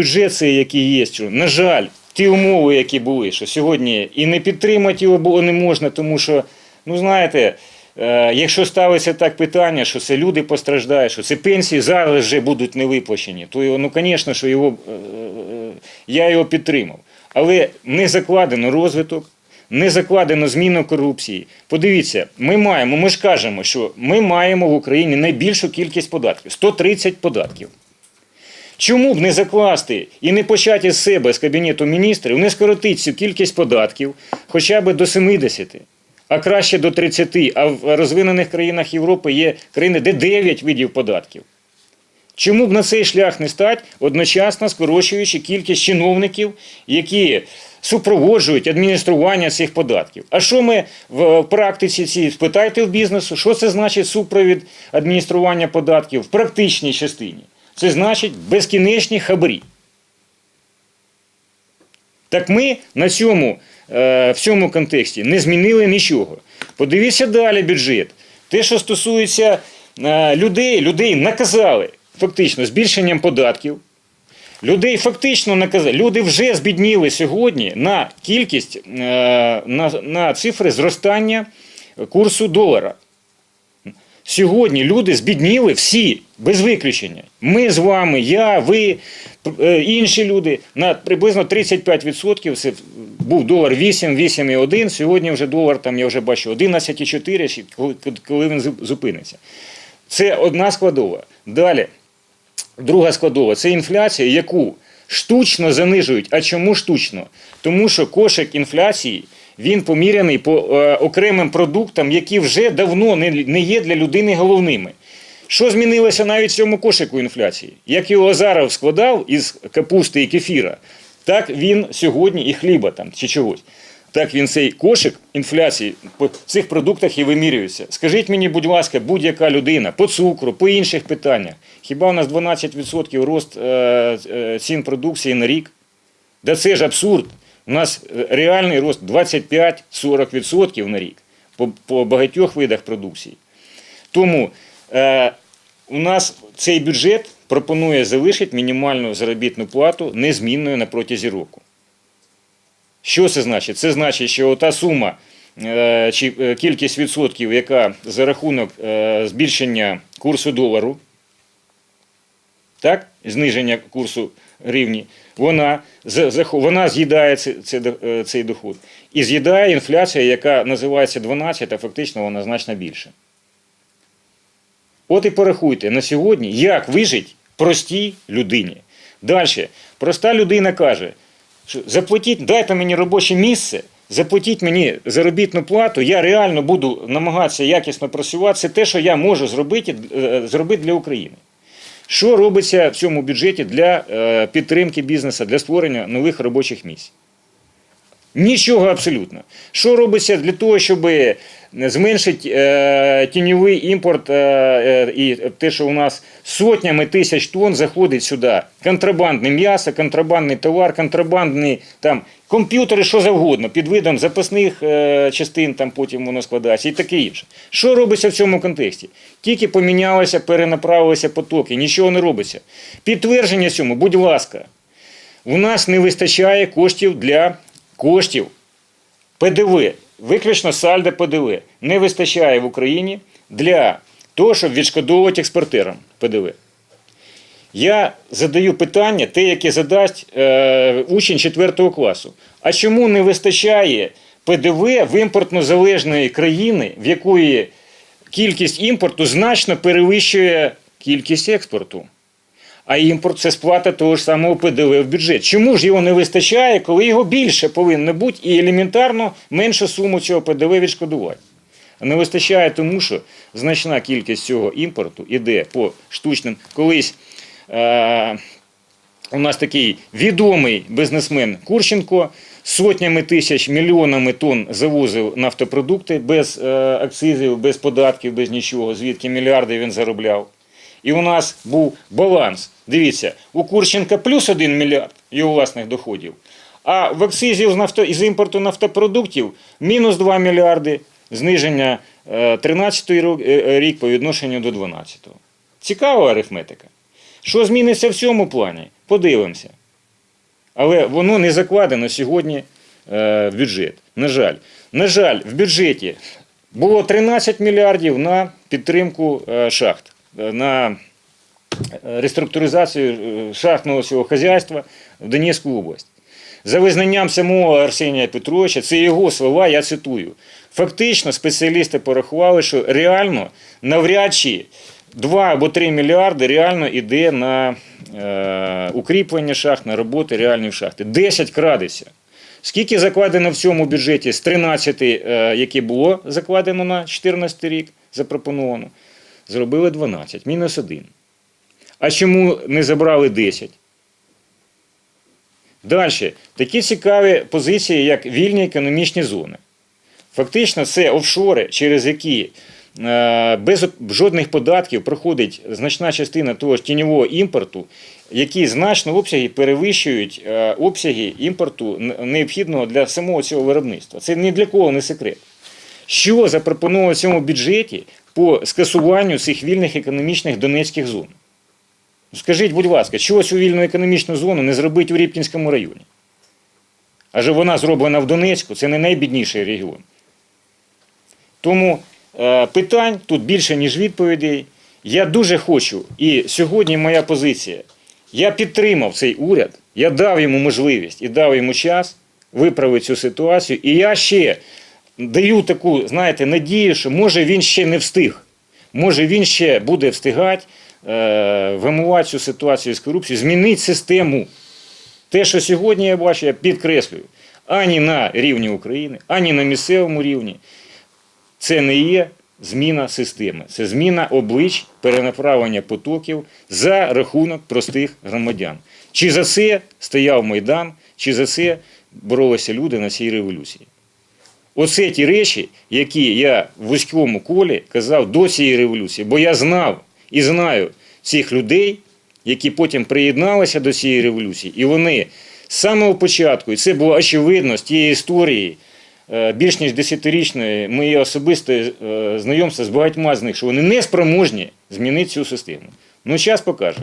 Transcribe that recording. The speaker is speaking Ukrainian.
бюджет цей, який є, що, на жаль, ті умови, які були, що сьогодні і не підтримати його було не можна, тому що, ну знаєте, е, якщо ставиться так питання, що це люди постраждають, що це пенсії зараз вже будуть не виплачені, то ну, звісно, що його, е, е, я його підтримав. Але не закладено розвиток, не закладено зміну корупції. Подивіться, ми маємо, ми ж кажемо, що ми маємо в Україні найбільшу кількість податків 130 податків. Чому б не закласти і не почати з себе, з Кабінету міністрів, не скоротити цю кількість податків хоча б до 70, а краще до 30. А в розвинених країнах Європи є країни, де 9 видів податків. Чому б на цей шлях не стати, одночасно скорочуючи кількість чиновників, які супроводжують адміністрування цих податків? А що ми в практиці цій спитайте в бізнесу, що це значить супровід адміністрування податків в практичній частині? Це значить безкінечні хабарі. Так ми на цьому, е, в цьому контексті не змінили нічого. Подивіться далі бюджет. Те, що стосується е, людей, людей наказали фактично збільшенням податків. Людей фактично наказали. Люди вже збідніли сьогодні на кількість, е, на, на цифри зростання курсу долара. Сьогодні люди збідніли всі, без виключення. Ми з вами, я, ви, е, інші люди на приблизно 35% це був долар 8, 8,1, сьогодні вже долар, там я вже бачу, 11,4, коли, коли він зупиниться. Це одна складова. Далі, друга складова це інфляція, яку штучно занижують. А чому штучно? Тому що кошик інфляції він поміряний по е, окремим продуктам, які вже давно не, є для людини головними. Що змінилося навіть в цьому кошику інфляції? Як його Азаров складав із капусти і кефіра, так він сьогодні і хліба там чи чогось. Так він цей кошик інфляції по цих продуктах і вимірюється. Скажіть мені, будь ласка, будь-яка людина по цукру, по інших питаннях. Хіба у нас 12% рост е, е, цін продукції на рік? Да це ж абсурд. У нас е, реальний рост 25-40% на рік по, по багатьох видах продукції. Тому е, у нас цей бюджет пропонує залишити мінімальну заробітну плату незмінною на протязі року. Що це значить? Це значить, що та сума е, чи е, кількість відсотків, яка за рахунок е, збільшення курсу долару, так, зниження курсу гривні, вона, вона з'їдає е, цей доход. І з'їдає інфляція, яка називається 12, а фактично вона значно більше. От і порахуйте на сьогодні, як вижить простій людині. Далі, проста людина каже, що заплатіть, дайте мені робоче місце, заплатіть мені заробітну плату, я реально буду намагатися якісно працювати. Це те, що я можу зробити, е, зробити для України. Що робиться в цьому бюджеті для е, підтримки бізнесу, для створення нових робочих місць? Нічого абсолютно. Що робиться для того, щоб зменшити е, тіньовий імпорт е, е, і те, що у нас сотнями тисяч тонн заходить сюди контрабандне м'ясо, контрабандний товар, контрабандні там комп'ютери, що завгодно, під видом запасних е, частин, там потім воно складається і таке інше. Що робиться в цьому контексті? Тільки помінялися, перенаправилися потоки, нічого не робиться. Підтвердження цьому, будь ласка, у нас не вистачає коштів для коштів ПДВ, виключно сальдо ПДВ, не вистачає в Україні для того, щоб відшкодовувати експортерам ПДВ. Я задаю питання, те, яке задасть е, учень 4 класу. А чому не вистачає ПДВ в імпортно залежної країни, в якої кількість імпорту значно перевищує кількість експорту? А імпорт це сплата того ж самого ПДВ в бюджет. Чому ж його не вистачає, коли його більше повинно бути і елементарно меншу суму цього ПДВ відшкодувати? Не вистачає тому, що значна кількість цього імпорту іде по штучним. Колись е- у нас такий відомий бізнесмен Курченко сотнями тисяч, мільйонами тонн завозив нафтопродукти без е, акцизів, без податків, без нічого, звідки мільярди він заробляв. І у нас був баланс. Дивіться, у Курченка плюс 1 мільярд його власних доходів, а в акцизів з, нафто, із імпорту нафтопродуктів мінус 2 мільярди зниження 13 рік по відношенню до 12-го. Цікава арифметика. Що зміниться в цьому плані? Подивимося. Але воно не закладено сьогодні е, в бюджет. На жаль. На жаль, в бюджеті було 13 мільярдів на підтримку е, шахт, е, на е, реструктуризацію е, шахтного цього хазяйства в Донецьку область. За визнанням самого Арсенія Петровича, це його слова, я цитую. Фактично, спеціалісти порахували, що реально навряд чи 2 або 3 мільярди реально йде на е, укріплення шахт, на роботи реальні шахти. 10 крадеться. Скільки закладено в цьому бюджеті з 13, е, яке було закладено на 2014 рік, запропоновано, зробили 12, мінус 1. А чому не забрали 10? Далі, такі цікаві позиції, як вільні економічні зони. Фактично, це офшори, через які е, без жодних податків проходить значна частина того ж тіньового імпорту, які значно обсяги перевищують е, обсяги імпорту необхідного для самого цього виробництва. Це ні для кого не секрет. Що запропоновано в цьому бюджеті по скасуванню цих вільних економічних донецьких зон? Ну, Скажіть, будь ласка, чого цю вільну економічну зону не зробити у Рібкінському районі? Адже вона зроблена в Донецьку, це не найбідніший регіон. Тому е, питань тут більше, ніж відповідей. Я дуже хочу, і сьогодні моя позиція. Я підтримав цей уряд, я дав йому можливість і дав йому час виправити цю ситуацію. І я ще даю таку, знаєте, надію, що може він ще не встиг. Може він ще буде встигати е, вимивати цю ситуацію з корупцією, змінити систему. Те, що сьогодні я бачу, я підкреслюю, ані на рівні України, ані на місцевому рівні, це не є зміна системи, це зміна облич перенаправлення потоків за рахунок простих громадян. Чи за це стояв Майдан, чи за це боролися люди на цій революції. Оце ті речі, які я в вузькому колі казав до цієї революції, бо я знав і знаю цих людей, які потім приєдналися до цієї революції, і вони з самого початку, і це було очевидно з тієї історії, е, більш ніж десятирічної моєї особистої е, знайомства з багатьма з них, що вони не спроможні змінити цю систему. Ну, час покаже.